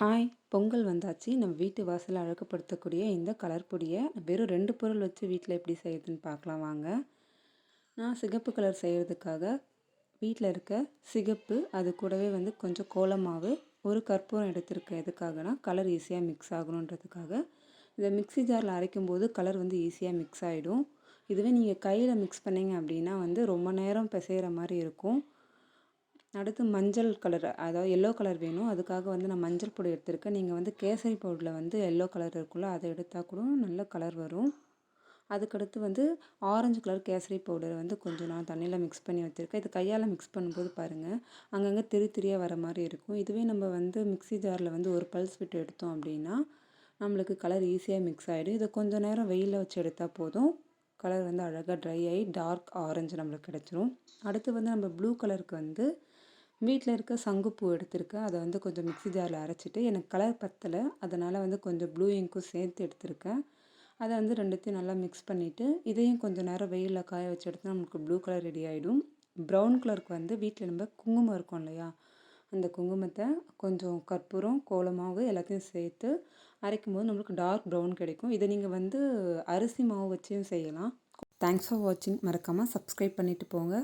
Hi Pongal வந்தாச்சு. நம்ம வீட்டு வாசலை அழகுப்படுத்தக்கூடிய இந்த கலர் பொடியை வெறும் ரெண்டு பொருள் வச்சு வீட்டில் எப்படி செய்யுதுன்னு பார்க்கலாம் வாங்க. நான் சிகப்பு கலர் செய்கிறதுக்காக வீட்டில் இருக்க சிகப்பு அது கூடவே வந்து கொஞ்சம் கோலமாவு ஒரு கற்பூரம் எடுத்திருக்கேன். எதுக்காகனா கலர் ஈஸியாக மிக்ஸ் ஆகணுன்றதுக்காக. இதை மிக்ஸி ஜாரில் அரைக்கும் போது கலர் வந்து ஈஸியாக மிக்ஸ் ஆகிடும் இதுவே நீங்கள் கையில் மிக்ஸ் பண்ணிங்க அப்படின்னா வந்து ரொம்ப நேரம் பிசைகிற மாதிரி இருக்கும். அடுத்து மஞ்சள் கலர் அதாவது எல்லோ கலர் வேணும். அதுக்காக வந்து நான் மஞ்சள் பொடி எடுத்திருக்கேன். நீங்கள் வந்து கேசரி பவுடரில் வந்து எல்லோ கலர் இருக்குல்ல அதை எடுத்தால் கூட நல்ல கலர் வரும். அதுக்கடுத்து வந்து ஆரஞ்சு கலர் கேசரி பவுடரை வந்து கொஞ்சம் நான் தண்ணியில் மிக்ஸ் பண்ணி வச்சுருக்கேன். இது கையால் மிக்ஸ் பண்ணும்போது பாருங்கள் அங்கங்கே திரு திரியாக வர மாதிரி இருக்கும். இதுவே நம்ம வந்து மிக்ஸி ஜாரில் வந்து ஒரு பல்ஸ் விட்டு எடுத்தோம் அப்படின்னா நம்மளுக்கு கலர் ஈஸியாக மிக்ஸ் ஆகிடும் இதை கொஞ்சம் நேரம் வெயிலில் வச்சு எடுத்தால் போதும். கலர் வந்து அழகாக ட்ரை ஆகி டார்க் ஆரஞ்சு நம்மளுக்கு கிடச்சிரும். அடுத்து வந்து நம்ம ப்ளூ கலருக்கு வந்து வீட்டில் இருக்க சங்குப்பூ எடுத்திருக்கேன் அதை வந்து கொஞ்சம் மிக்ஸி ஜாரில் அரைச்சிட்டு எனக்கு கலர் பத்தலை. அதனால் வந்து கொஞ்சம் ப்ளூ இங்க்கும் சேர்த்து எடுத்திருக்கேன். அதை வந்து ரெண்டுத்தையும் நல்லா மிக்ஸ் பண்ணிவிட்டு இதையும் கொஞ்சம் நேரம் வெயிலில் காய வச்சு எடுத்தால் நமக்கு ப்ளூ கலர் ரெடி ஆகிடும் ப்ரௌன் கலருக்கு வந்து வீட்டில் நம்ம குங்குமம் இருக்கும் இல்லையா? அந்த குங்குமத்தை கொஞ்சம் கற்பூரம் கோலமாவு எல்லாத்தையும் சேர்த்து அரைக்கும் போது நம்மளுக்கு டார்க் ப்ரௌன் கிடைக்கும். இதை நீங்கள் வந்து அரிசி மாவு வச்சையும் செய்யலாம். தேங்க்ஸ் ஃபார் வாட்சிங் மறக்காமல் சப்ஸ்கிரைப் பண்ணிவிட்டு போங்க.